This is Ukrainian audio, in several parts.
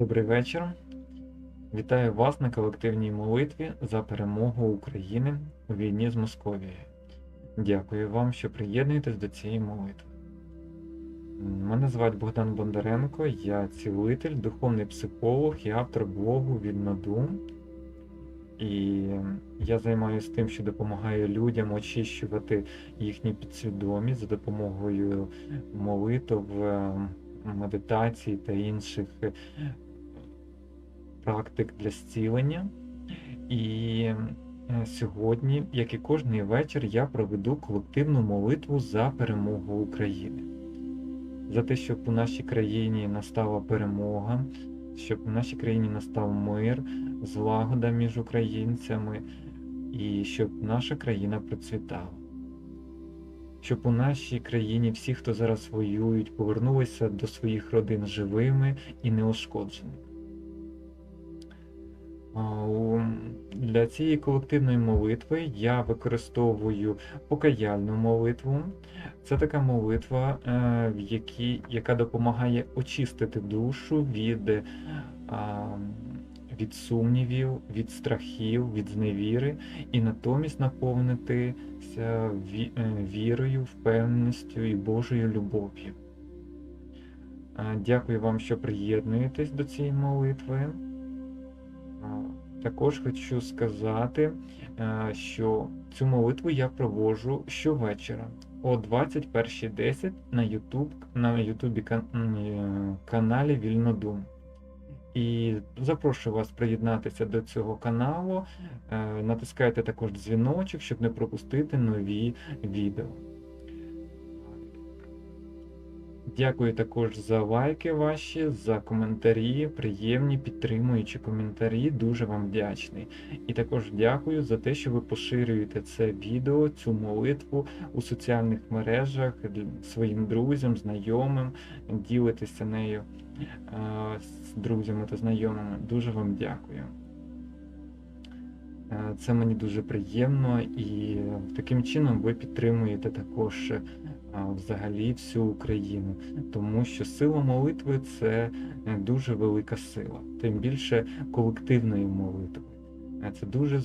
Добрий вечір. Вітаю вас на колективній молитві за перемогу України у війні з Московією. Дякую вам, що приєднуєтесь до цієї молитви. Мене звати Богдан Бондаренко, я цілитель, духовний психолог і автор блогу Вільнодум. І я займаюся тим, що допомагаю людям очищувати їхні підсвідомість за допомогою молитв, е, медитацій та інших практик для зцілення. І е, сьогодні, як і кожний вечір, я проведу колективну молитву за перемогу України. За те, щоб у нашій країні настала перемога, щоб у нашій країні настав мир, злагода між українцями, і щоб наша країна процвітала. Щоб у нашій країні всі, хто зараз воюють, повернулися до своїх родин живими і неушкодженими. Для цієї колективної молитви я використовую покаяльну молитву. Це така молитва, е, в якій, яка допомагає очистити душу від, е, від сумнівів, від страхів, від зневіри, і натомість наповнитися е, вірою, впевненістю і Божою любов'ю. Дякую вам, що приєднуєтесь до цієї молитви. Також хочу сказати, е, що цю молитву я проводжу щовечора о 21.10 на YouTube, на м, е, каналі Вільнодум. І запрошую вас приєднатися до цього каналу. Е, Натискайте також дзвіночок, щоб не пропустити нові відео. Дякую також за лайки ваші, за коментарі, приємні, підтримуючі коментарі. Дуже вам вдячний. І також дякую за те, що ви поширюєте це відео, цю молитву у соціальних мережах своїм друзям, знайомим, ділитеся нею е, з друзями та знайомими. Дуже вам дякую. Е, Це мені дуже приємно, і таким чином ви підтримуєте також е, взагалі всю Україну, тому що сила молитви це е, дуже велика сила, тим більше колективної молитви. Е, Це дуже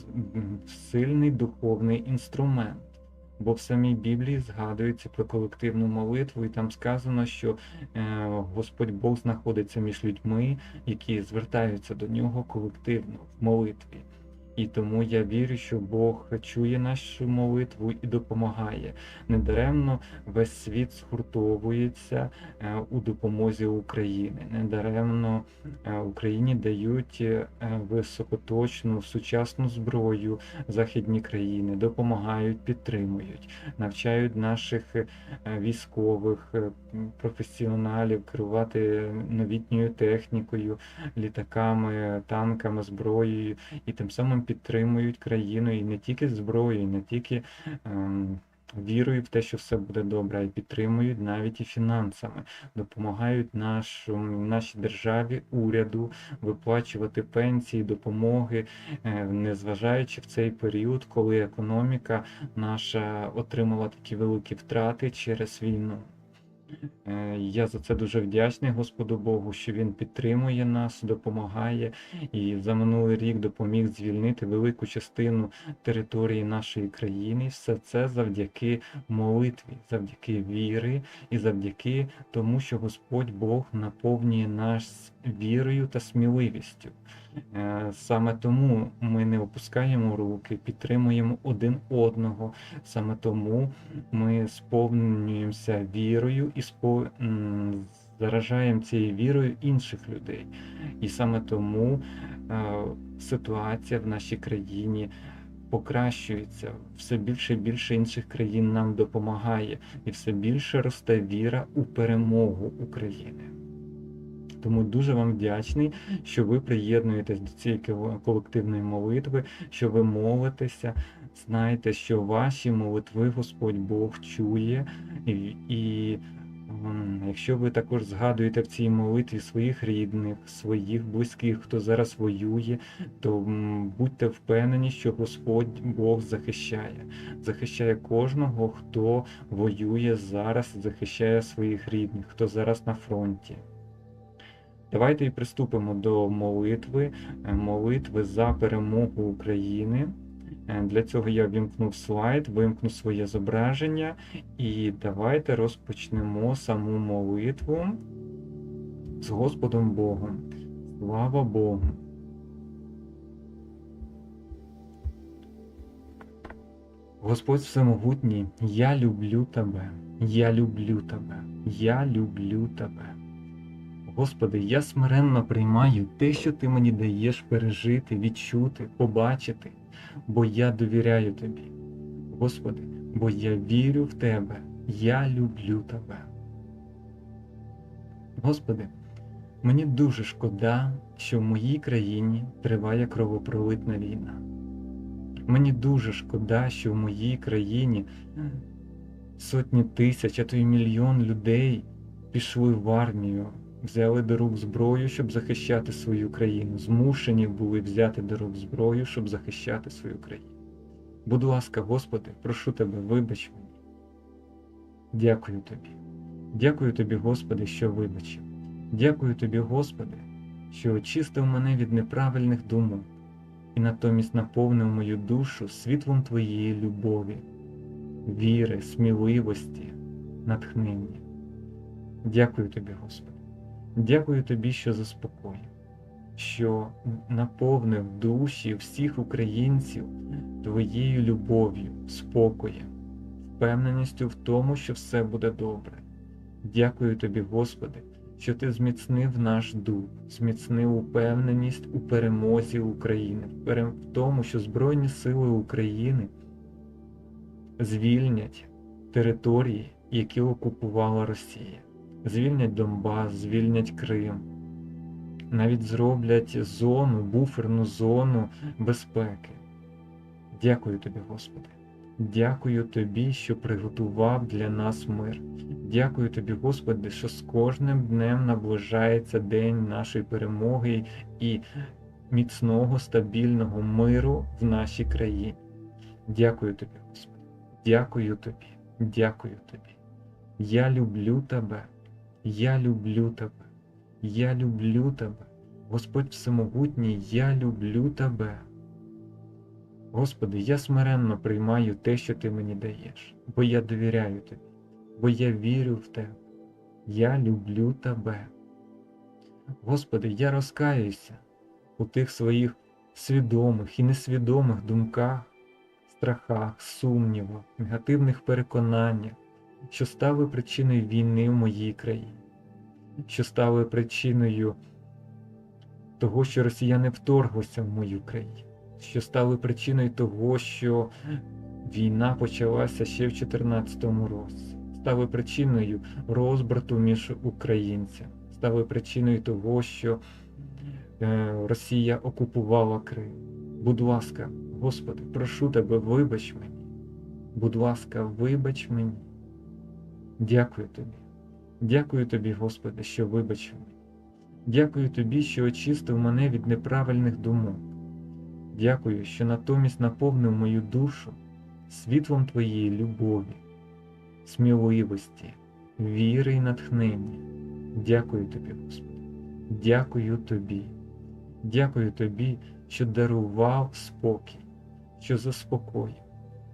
сильний духовний інструмент. Бо в самій Біблії згадується про колективну молитву, і там сказано, що е, Господь Бог знаходиться між людьми, які звертаються до нього колективно в молитві. І тому я вірю, що Бог чує нашу молитву і допомагає. Недаремно весь світ згуртовується е, у допомозі України. Недаремно е, Україні дають е, високоточну сучасну зброю західні країни, допомагають, підтримують, навчають наших військових професіоналів керувати новітньою технікою, літаками, танками, зброєю, і тим самим підтримують країну і не тільки зброєю, не тільки ем, вірою в те, що все буде добре, а й підтримують навіть і фінансами, допомагають нашому, нашій державі, уряду виплачувати пенсії, допомоги, е, незважаючи в цей період, коли економіка наша отримала такі великі втрати через війну. Е, Я за це дуже вдячний Господу Богу, що Він підтримує нас, допомагає і за минулий рік допоміг звільнити велику частину території нашої країни. Все це завдяки молитві, завдяки віри і завдяки тому, що Господь Бог наповнює нас вірою та сміливістю. Е, Саме тому ми не опускаємо руки, підтримуємо один одного. Саме тому ми сповнюємося вірою і спо... м, заражаємо цією вірою інших людей. І саме тому е, ситуація в нашій країні покращується. Все більше і більше інших країн нам допомагає, і все більше росте віра у перемогу України. Тому дуже вам вдячний, що ви приєднуєтесь до цієї кол- колективної молитви, що ви молитеся. Знайте, що ваші молитви Господь Бог чує, і, і якщо ви також згадуєте в цій молитві своїх рідних, своїх близьких, хто зараз воює, то будьте впевнені, що Господь Бог захищає, захищає кожного, хто воює зараз, захищає своїх рідних, хто зараз на фронті. Давайте і приступимо до молитви, е, молитви за перемогу України. Е, Для цього я вімкнув слайд, вимкну своє зображення, і давайте розпочнемо саму молитву з Господом Богом. Слава Богу! Господь Всемогутній, я люблю Тебе, я люблю Тебе, я люблю Тебе. Господи, я смиренно приймаю те, що Ти мені даєш пережити, відчути, побачити, бо я довіряю Тобі. Господи, бо я вірю в Тебе, я люблю Тебе. Господи, мені дуже шкода, що в моїй країні триває кровопролитна війна. Мені дуже шкода, що в моїй країні сотні тисяч, а то й мільйон людей пішли в армію, взяли до рук зброю, щоб захищати свою країну, змушені були взяти до рук зброю, щоб захищати свою країну. Будь ласка, Господи, прошу Тебе, вибач мені. Дякую Тобі. Дякую Тобі, Господи, що вибачив. Дякую Тобі, Господи, що очистив мене від неправильних думок і натомість наповнив мою душу світлом Твоєї любові, віри, сміливості, натхнення. Дякую Тобі, Господи. Дякую Тобі, що заспокоїв, що наповнив душі всіх українців Твоєю любов'ю, спокоєм, впевненістю в тому, що все буде добре. Дякую Тобі, Господи, що Ти зміцнив наш дух, зміцнив упевненість у перемозі України, в тому, що Збройні Сили України звільнять території, які окупувала Росія, звільнять Донбас, звільнять Крим, навіть зроблять зону, буферну зону безпеки. Дякую тобі, Господи. Дякую Тобі, що приготував для нас мир. Дякую Тобі, Господи, що з кожним днем наближається день нашої перемоги і міцного стабільного миру в нашій країні. Дякую Тобі, Господи. Дякую Тобі. Дякую Тобі. Я люблю Тебе. Я люблю Тебе. Я люблю Тебе. Господь Всемогутній, я люблю Тебе. Господи, я смиренно приймаю те, що Ти мені даєш, бо я довіряю Тобі, бо я вірю в Тебе. Я люблю Тебе. Господи, я розкаюся у тих своїх свідомих і несвідомих думках, страхах, сумнівах, негативних переконаннях, що стали причиною війни в моїй країні, що стали причиною того, що росіяни вторглися в мою країну що стали причиною того, що війна почалася ще в 2014 році, стали причиною розбрату між українцями, стали причиною того, що е, Росія окупувала Крим. Будь ласка, Господи, прошу Тебе, вибач мені. Будь ласка, вибач мені. Дякую Тобі. Дякую Тобі, Господи, що вибачив мені. Дякую Тобі, що очистив мене від неправильних думок. Дякую, що натомість наповнив мою душу світлом Твоєї любові, сміливості, віри і натхнення. Дякую Тобі, Господи. Дякую Тобі. Дякую Тобі, що дарував спокій, що заспокоїв,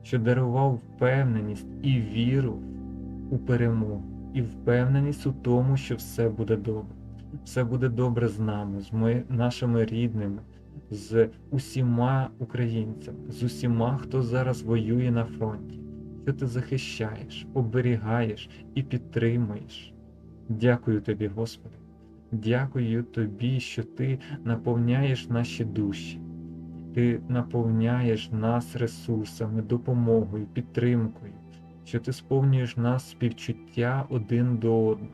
що дарував впевненість і віру у перемогу, і впевненість у тому, що все буде добре. Все буде добре з нами, з ми, нашими рідними з усіма українцями, з усіма, хто зараз воює на фронті, що ти захищаєш, оберігаєш і підтримуєш. Дякую тобі, Господи. Дякую тобі, що ти наповняєш наші душі, ти наповняєш нас ресурсами, допомогою, підтримкою, що ти сповнюєш нас співчуття один до одного.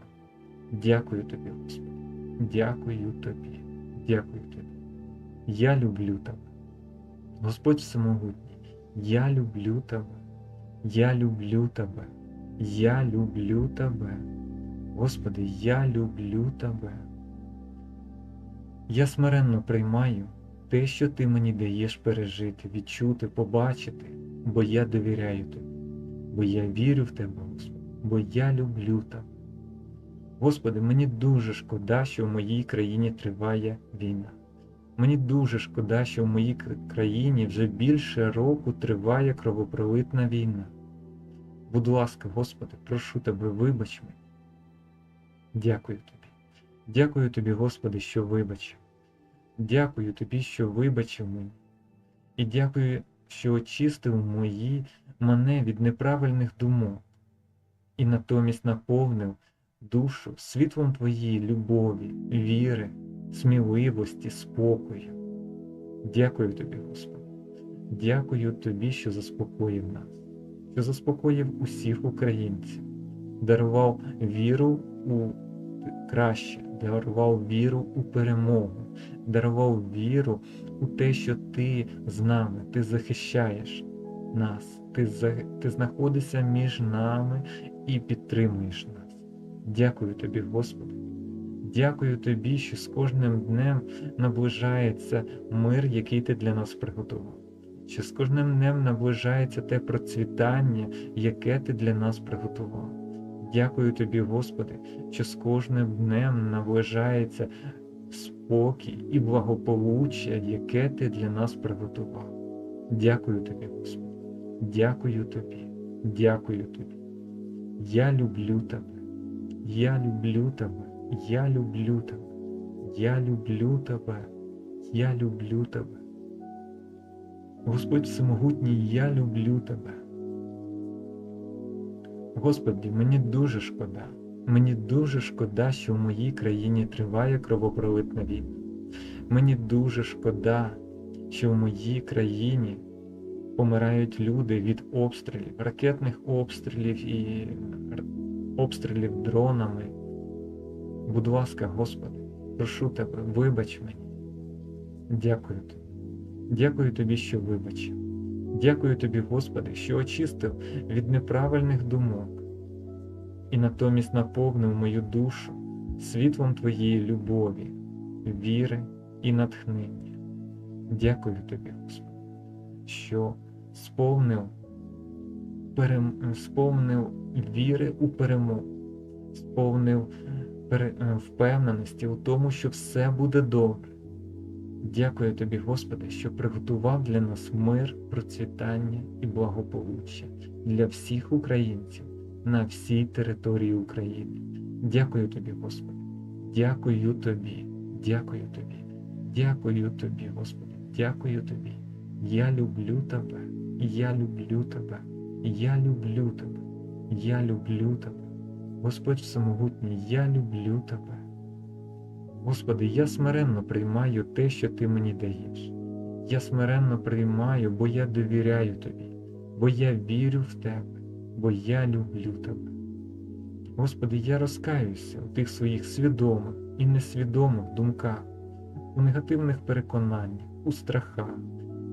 Дякую тобі, Господи. Дякую тобі. Дякую тобі. Я люблю тебе. Господь Всемогутній, я люблю тебе, я люблю тебе, я люблю тебе. Господи, я люблю тебе. Я смиренно приймаю те, що ти мені даєш пережити, відчути, побачити, бо я довіряю тобі, бо я вірю в тебе, Господи, бо я люблю тебе. Господи, мені дуже шкода, що в моїй країні триває війна. Мені дуже шкода, що в моїй країні вже більше року триває кровопролитна війна. Будь ласка, Господи, прошу Тебе, вибач мені. Дякую Тобі. Дякую Тобі, Господи, що вибачив. Дякую Тобі, що вибачив мені. І дякую, що очистив мої мене від неправильних думок і натомість наповнив душу світлом Твоєї любові, віри, сміливості, спокою. Дякую Тобі, Господи. Дякую Тобі, що заспокоїв нас, що заспокоїв усіх українців, дарував віру у краще, дарував віру у перемогу, дарував віру у те, що Ти з нами, Ти захищаєш нас, Ти, ти знаходишся між нами і підтримуєш нас. Дякую тобі, Господи. Дякую тобі, що з кожним днем наближається мир, який ти для нас приготував. Що з кожним днем наближається те процвітання, яке ти для нас приготував. Дякую тобі, Господи, що з кожним днем наближається спокій і благополуччя, яке ти для нас приготував. Дякую тобі, Господи. Дякую тобі, дякую тобі. Я люблю тебе. Я люблю тебе, я люблю тебе, я люблю тебе, я люблю тебе. Господь Всемогутній, я люблю тебе. Господи, мені дуже шкода, мені дуже шкода, що в моїй країні триває кровопролитна війна. Мені дуже шкода, що в моїй країні помирають люди від обстрілів, ракетних обстрілів і обстрілів дронами. Будь ласка, Господи, прошу Тебе, вибач мені. Дякую Тобі. Дякую Тобі, що вибачив. Дякую Тобі, Господи, що очистив від неправильних думок і натомість наповнив мою душу світлом Твоєї любові, віри і натхнення. Дякую Тобі, Господи, що сповнив перем... сповнив віри у перемогу, сповнив пере... е, впевненості у тому, що все буде добре. Дякую тобі, Господи, що приготував для нас мир, процвітання і благополуччя для всіх українців на всій території України. Дякую тобі, Господи. Дякую тобі, дякую тобі, дякую тобі, Господи, дякую тобі. Я люблю тебе, я люблю тебе. Я люблю тебе, я люблю тебе. Господь Всемогутній, я люблю тебе. Господи, я смиренно приймаю те, що Ти мені даєш. Я смиренно приймаю, бо я довіряю Тобі, бо я вірю в Тебе, бо я люблю Тебе. Господи, я розкаюся у тих своїх свідомих і несвідомих думках, у негативних переконаннях, у страхах,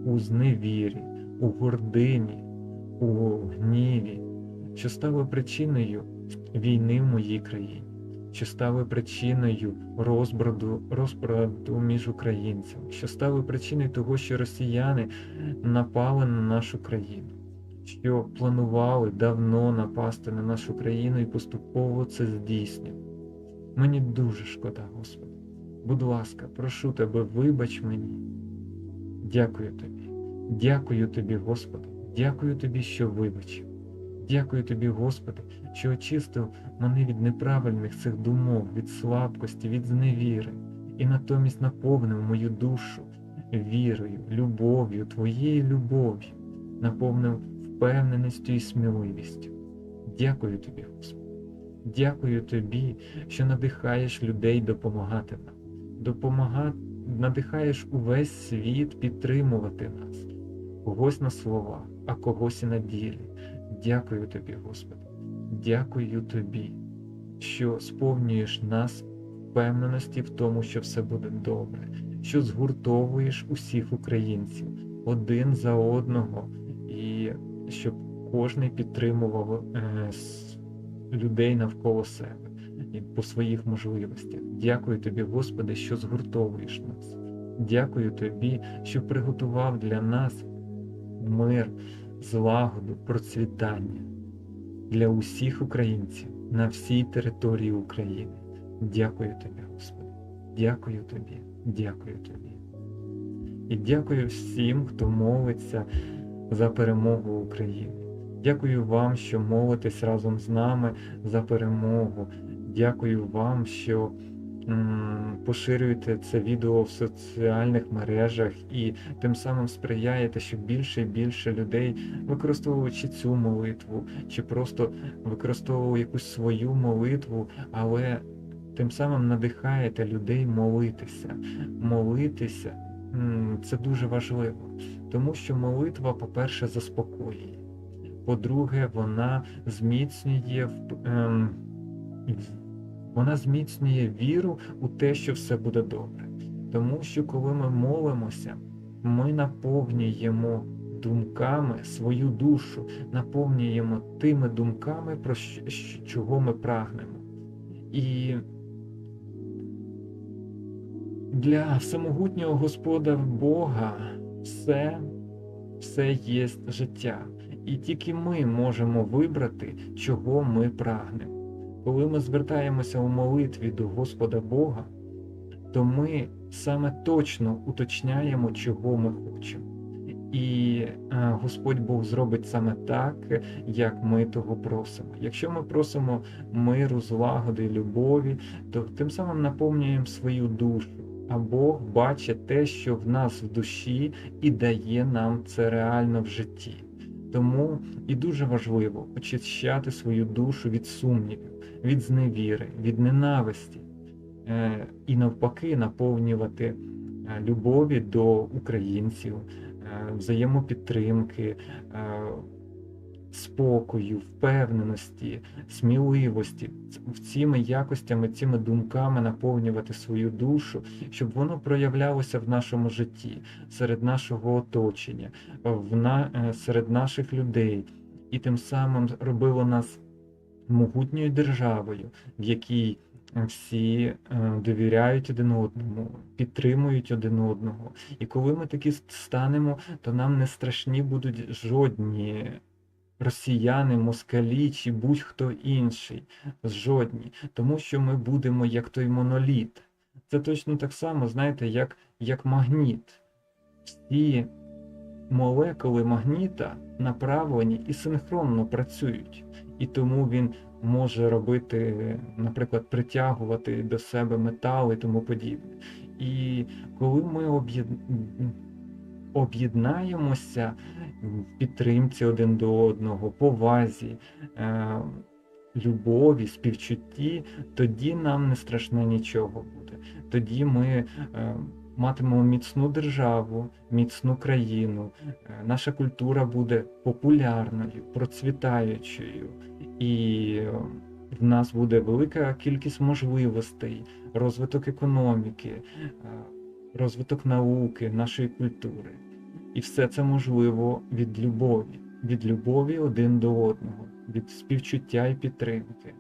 у зневірі, у гордині у гніві, що стали причиною війни в моїй країні, що стали причиною розброду, розброду між українцями, що стали причиною того, що росіяни напали на нашу країну, що планували давно напасти на нашу країну і поступово це здійснювали. Мені дуже шкода, Господи. Будь ласка, прошу тебе, вибач мені. Дякую тобі, дякую тобі, Господи. Дякую тобі, що вибачив. Дякую тобі, Господи, що очистив мене від неправильних цих думок, від слабкості, від зневіри, і натомість наповнив мою душу вірою, любов'ю, Твоєю любов'ю, наповнив впевненістю і сміливістю. Дякую тобі, Господи. Дякую тобі, що надихаєш людей допомагати нам, допомага... надихаєш увесь світ підтримувати нас, когось на словах а когось і на ділі. Дякую тобі, Господи, дякую тобі, що сповнюєш нас впевненості в тому, що все буде добре, що згуртовуєш усіх українців один за одного, і щоб кожен підтримував е, людей навколо себе і по своїх можливостях. Дякую тобі, Господи, що згуртовуєш нас. Дякую тобі, що приготував для нас мир, злагоду, процвітання для усіх українців на всій території України. Дякую тобі, Господи. Дякую тобі, дякую тобі. І дякую всім, хто молиться за перемогу України. Дякую вам, що молитесь разом з нами за перемогу. Дякую вам, що поширюєте це відео в соціальних мережах і тим самим сприяєте, щоб більше і більше людей, використовуючи цю молитву, чи просто використовували якусь свою молитву, але тим самим надихаєте людей молитися. Молитися це дуже важливо, тому що молитва, по-перше, заспокоює. По-друге, вона зміцнює ем, вона зміцнює віру у те, що все буде добре. Тому що коли ми молимося, ми наповнюємо думками свою душу, наповнюємо тими думками, про що, чого ми прагнемо. І для всемогутнього Господа Бога все, все є життя. І тільки ми можемо вибрати, чого ми прагнемо. Коли ми звертаємося у молитві до Господа Бога, то ми саме точно уточняємо, чого ми хочемо. І е, Господь Бог зробить саме так, як ми того просимо. Якщо ми просимо миру, злагоди, любові, то тим самим наповнюємо свою душу. А Бог бачить те, що в нас в душі, і дає нам це реально в житті. Тому і дуже важливо очищати свою душу від сумнівів, від зневіри, від ненависті, е, і навпаки наповнювати е, любові до українців, е, взаємопідтримки, спокою, впевненості, сміливості, цими якостями, цими думками наповнювати свою душу, щоб воно проявлялося в нашому житті, серед нашого оточення, в на, е, серед наших людей, і тим самим робило нас могутньою державою, в якій всі е, довіряють один одному, підтримують один одного. І коли ми такі станемо, то нам не страшні будуть жодні росіяни, москалі чи будь-хто інший. Жодні. Тому що ми будемо як той моноліт. Це точно так само, знаєте, як, як магніт. Всі молекули магніта направлені і синхронно працюють. І тому він може робити, наприклад, притягувати до себе метал і тому подібне. І коли ми об'єд- об'єднаємося в підтримці один до одного, повазі, е, любові, співчутті, тоді нам не страшне нічого буде. Тоді ми е, матимемо міцну державу, міцну країну, е, наша культура буде популярною, процвітаючою, і в нас буде велика кількість можливостей, розвиток економіки, розвиток науки, нашої культури. І все це можливо від любові, від любові один до одного, від співчуття і підтримки.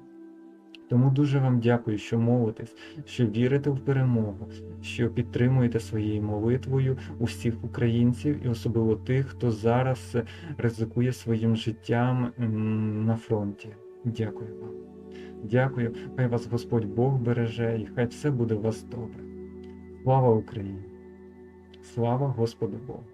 Тому дуже вам дякую, що молитесь, що вірите в перемогу, що підтримуєте своєю молитвою усіх українців і особливо тих, хто зараз ризикує своїм життям на фронті. Дякую вам. Дякую. Хай вас Господь Бог береже і хай все буде у вас добре. Слава Україні! Слава Господу Богу!